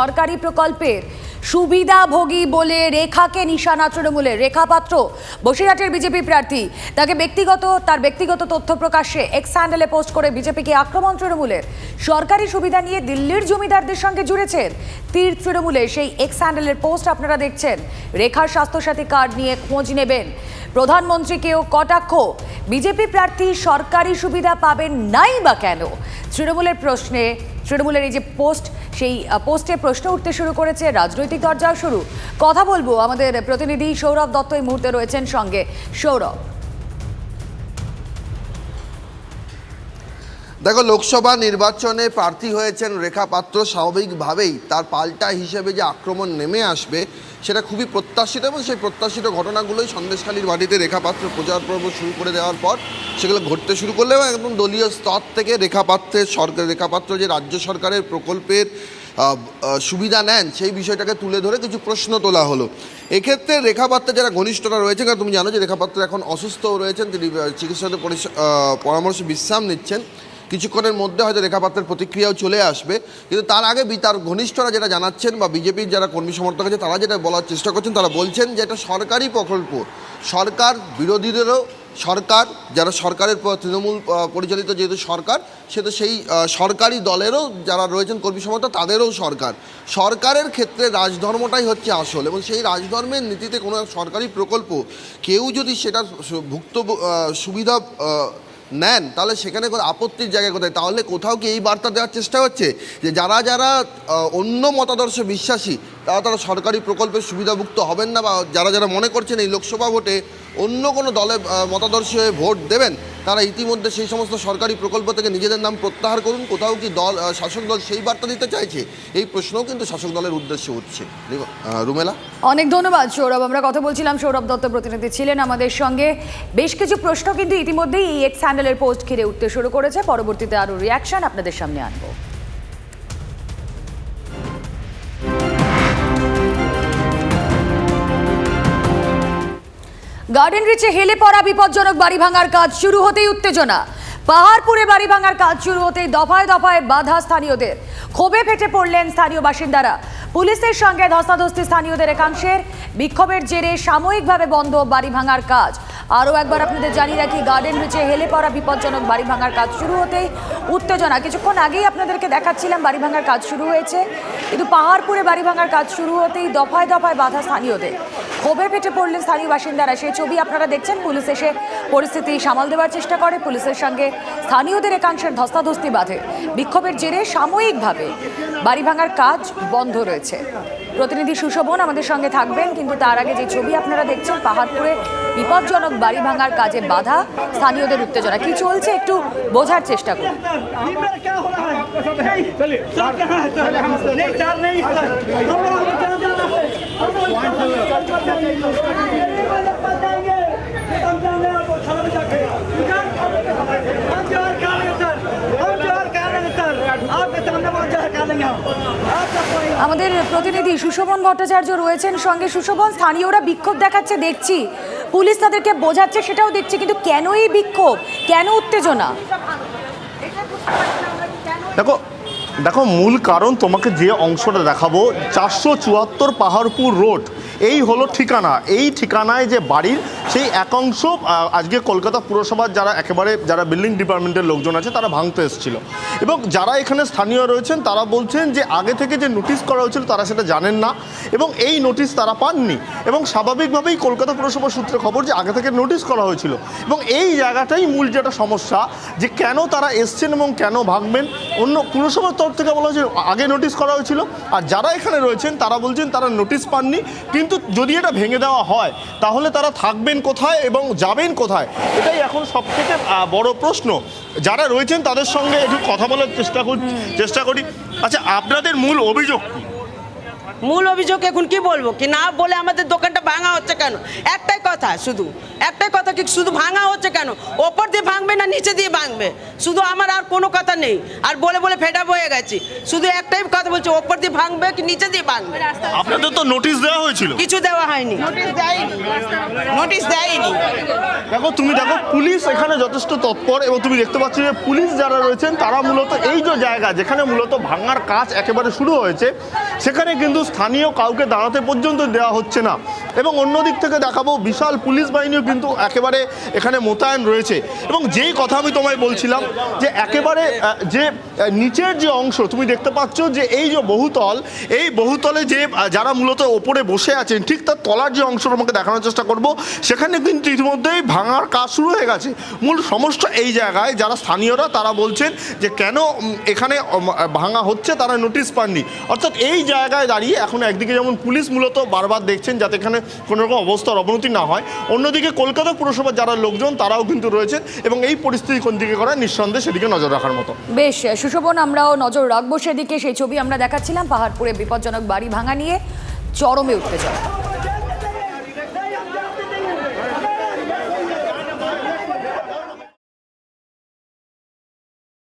সরকারি প্রকল্পের সুবিধাভোগী বলে রেখাকে নিশানা তৃণমূলের। রেখা পাত্র, বসিরহাটের বিজেপি প্রার্থী। তাকে ব্যক্তিগত, তার ব্যক্তিগত তথ্য প্রকাশ্যে এক্স হ্যান্ডেলে পোস্ট করে বিজেপিকে আক্রমণ তৃণমূলের। সরকারি সুবিধা নিয়ে দিল্লির জমিদারদের সঙ্গে জুড়েছেন তীর তৃণমূলে। সেই এক্স হ্যান্ডেলের পোস্ট আপনারা দেখছেন। রেখার স্বাস্থ্যসাথী কার্ড নিয়ে খোঁজ নেবেন। প্রধানমন্ত্রীকেও কটাক্ষ। বিজেপি প্রার্থী সরকারি সুবিধা পাবেন নাই বা কেন? তৃণমূলের প্রশ্নে তৃণমূলের এই যে পোস্ট, সেই পোস্টে প্রশ্ন উঠতে শুরু করেছে, রাজনৈতিক দরজাও শুরু। কথা বলব আমাদের প্রতিনিধি সৌরভ দত্ত এই মুহূর্তে রয়েছেন সঙ্গে। সৌরভ। দেখো লোকসভা নির্বাচনে প্রার্থী হয়েছেন রেখা পাত্র স্বাভাবিকভাবেই। তার পাল্টা হিসেবে যে আক্রমণ নেমে আসবে সেটা খুবই প্রত্যাশিত এবং সেই প্রত্যাশিত ঘটনাগুলোই সন্দেশখালীর বাড়িতে রেখা পাত্র প্রচার পর্ব শুরু করে দেওয়ার পর সেগুলো ঘটতে শুরু করলে এবং একদম দলীয় স্তর থেকে রেখা পাত্রের সরকার রেখা পাত্র যে রাজ্য সরকারের প্রকল্পের সুবিধা নেন সেই বিষয়টাকে তুলে ধরে কিছু প্রশ্ন তোলা হলো। এক্ষেত্রে রেখা পাত্রের যারা ঘনিষ্ঠরা রয়েছে কারণ তুমি জানো যে রেখা পাত্র এখন অসুস্থও রয়েছেন তিনি চিকিৎসকের আহ, বিশ্রাম নিচ্ছেন। কিছুক্ষণের মধ্যে হয়তো রেখাপাত্রের প্রতিক্রিয়াও চলে আসবে। কিন্তু তার আগে তার ঘনিষ্ঠরা যেটা জানাচ্ছেন বা বিজেপির যারা কর্মী সমর্থক আছে, তারা যেটা বলার চেষ্টা করছেন, তারা বলছেন যে এটা সরকারি প্রকল্প। সরকার বিরোধীদেরও সরকার, যারা সরকারের তৃণমূল পরিচালিত যেহেতু সরকার সেহেতু সেই সরকারি দলেরও যারা রয়েছেন কর্মী সমর্থক, তাদেরও সরকার। সরকারের ক্ষেত্রে রাজধর্মটাই হচ্ছে আসল এবং সেই রাজধর্মের নীতিতে কোনো সরকারি প্রকল্প, কেউ যদি সেটা ভুক্ত সুবিধা নেন, তাহলে সেখানে কোনো আপত্তির জায়গায় কোথায়? তাহলে কোথাও কি এই বার্তা দেওয়ার চেষ্টা হচ্ছে? যে যারা যারা অন্য মতাদর্শ বিশ্বাসী, তারা তারা সরকারি প্রকল্পের সুবিধাভুক্ত হবেন না বা যারা যারা মনে করছেন এই লোকসভা ভোটে অন্য কোনো দলে মতাদর্শ ভোট দেবেন তারা ইতিমধ্যে সেই সমস্ত সরকারি প্রকল্প থেকে নিজেদের নাম প্রত্যাহার করুন। কোথাও কি দল শাসক দল সেই বার্তা দিতে চাইছে? এই প্রশ্নও কিন্তু শাসক দলের উদ্দেশ্যে উঠছে। রুমেলা? অনেক ধন্যবাদ, সৌরভ। আমরা কথা বলছিলাম, সৌরভ দত্ত প্রতিনিধি ছিলেন আমাদের সঙ্গে। বেশ কিছু প্রশ্ন কিন্তু ইতিমধ্যেই এই এক্স হ্যান্ডেলের পোস্ট ঘিরে উঠতে শুরু করেছে। পরবর্তীতে আরও রিয়াকশন আপনাদের সামনে আনব। গার্ডেন রিচে হেলে পড়া বিপজ্জনক বাড়ি ভাঙার কাজ শুরু হতেই উত্তেজনা। পাহাড়পুরে বাড়ি ভাঙার কাজ শুরু হতেই দফায় দফায় বাধা স্থানীয়দের। ক্ষোভে ফেটে পড়লেন স্থানীয় বাসিন্দারা। পুলিশের সঙ্গে ধস্তাধস্তি স্থানীয়দের একাংশের। বিক্ষোভের জেরে সাময়িকভাবে বন্ধ বাড়ি ভাঙার কাজ। আরও একবার আপনাদের জানিয়ে রাখি, গার্ডেন রিচে হেলে পড়া বিপজ্জনক বাড়ি ভাঙার কাজ শুরু হতেই উত্তেজনা। কিছুক্ষণ আগেই আপনাদেরকে দেখাচ্ছিলাম বাড়ি ভাঙার কাজ শুরু হয়েছে। কিন্তু পাহাড়পুরে বাড়ি ভাঙার কাজ শুরু হতেই দফায় দফায় বাধা স্থানীয়দের। ক্ষোভে পেটে পড়লেন স্থানীয় বাসিন্দারা। সেই ছবি আপনারা দেখছেন। পুলিশ এসে পরিস্থিতি সামাল দেওয়ার চেষ্টা করে। পুলিশের সঙ্গে স্থানীয়দের একাংশের ধস্তাধস্তি বাধে। বিক্ষোভের জেরে সাময়িকভাবে বাড়ি ভাঙার কাজ বন্ধ রয়েছে। প্রতিনিধি সুশোভন আমাদের সঙ্গে থাকবেন, কিন্তু তার আগে যে ছবি আপনারা দেখছেন, পাহাড়পুরে বিপজ্জনক বাড়ি ভাঙার কাজে বাধা, স্থানীয়দের উত্তেজনা। কি চলছে একটু বোঝার চেষ্টা করুন। আমাদের প্রতিনিধি সুশোভন ভট্টাচার্য রয়েছেন সঙ্গে। সুশোভন, স্থানীয়রা বিক্ষোভ দেখাচ্ছে, দেখছি। পুলিশ তাদেরকে বোঝাচ্ছে, সেটাও দেখছি, কিন্তু কেন এই বিক্ষোভ? কেন উত্তেজনা? দেখো দেখো, মূল কারণ তোমাকে যে অংশটা দেখাবো, চারশো চুয়াত্তর পাহাড়পুর রোড। এই হলো ঠিকানা। এই ঠিকানায় যে বাড়ির সেই একাংশ আজকে কলকাতা পুরসভার যারা একেবারে যারা বিল্ডিং ডিপার্টমেন্টের লোকজন আছে, তারা ভাঙতে এসেছিল। এবং যারা এখানে স্থানীয় রয়েছেন, তারা বলছেন যে আগে থেকে যে নোটিশ করা হয়েছিল, তারা সেটা জানেন না এবং এই নোটিশ তারা পাননি। এবং স্বাভাবিকভাবেই কলকাতা পুরসভার সূত্রে খবর যে আগে থেকে নোটিশ করা হয়েছিল। এবং এই জায়গাটাই মূল যেটা সমস্যা, যে কেন তারা এসছেন এবং কেন ভাঙবেন। অন্য পুরসভার তরফ থেকে বলা হয়েছে, আগে নোটিশ করা হয়েছিল। আর যারা এখানে রয়েছেন, তারা বলছেন তারা নোটিশ পাননি। কিন্তু যদি এটা ভেঙে দেওয়া হয় তাহলে তারা থাকবেন কোথায় এবং যাবেন কোথায়? এটাই এখন সব থেকে বড় প্রশ্ন। যারা রয়েছেন তাদের সঙ্গে একটু কথা বলার চেষ্টা করি চেষ্টা করি। আচ্ছা আপনাদের মূল অভিযোগ কি? মূল অভিযোগ এখন কি বলব? কি না বলে আমাদের দোকানটা ভাঙা হচ্ছে কেন? একটাই কথা শুধু একটাই কথা কি শুধু ভাঙা হচ্ছে কেন? ওপর দিয়ে ভাঙবে না নিচে দিয়ে ভাঙবে? শুধু আমার আর কোনো কথা নেই। আর বলে বলে ফেডা হয়ে গেছি। শুধু একটাই কথা বলছি ওপর দিয়ে ভাঙবে কি নিচে দিয়ে ভাঙবে? আপনাদের তো নোটিশ দেওয়া হয়েছিল। কিছু দেওয়া হয়নি। নোটিশ দেয়নি। নোটিশ দেয়নি। দেখো তুমি দেখো পুলিশ এখানে যথেষ্ট তৎপর এবং তুমি দেখতে পাচ্ছ যে পুলিশ যারা রয়েছেন তারা মূলত এই যে জায়গা যেখানে মূলত ভাঙার কাজ একেবারে শুরু হয়েছে সেখানে কিন্তু স্থানীয় কাউকে দাঁড়াতে পর্যন্ত দেওয়া হচ্ছে না। এবং অন্য দিক থেকে দেখাবো বিশাল পুলিশ বাহিনীও কিন্তু একেবারে এখানে মোতায়েন রয়েছে। এবং যেই কথা আমি তোমায় বলছিলাম যে একেবারে যে নিচের যে অংশ, তুমি দেখতে পাচ্ছ যে এই যে বহুতল, এই বহুতলে যে যারা মূলত ওপরে বসে আছেন, ঠিক তার তলার যে অংশ তোমাকে দেখানোর চেষ্টা করব, সেখানে কিন্তু ইতিমধ্যেই ভাঙার কাজ শুরু হয়ে গেছে। মূল সমস্যা এই জায়গায় যারা স্থানীয়রা, তারা বলছেন যে কেন এখানে ভাঙা হচ্ছে, তারা নোটিশ পাননি। অর্থাৎ এই জায়গায় দাঁড়িয়ে এখন একদিকে যেমন পুলিশ মূলত বারবার দেখছেন, যাতে এখানে কোনো রকম অবস্থার অবনতি না হয়। অন্যদিকে কলকাতা পুরসভার যারা লোকজন, তারাও কিন্তু রয়েছে এবং এই পরিস্থিতি কোন দিকে করা নিঃসন্দেহে সেদিকে নজর রাখার মতো। বেশ, সুশোভন, আমরাও নজর রাখব সেদিকে। সেই ছবি আমরা দেখাচ্ছিলাম পাহাড়পুরে বিপজ্জনক বাড়ি ভাঙা নিয়ে। চরমে উঠতে উত্তেজনা।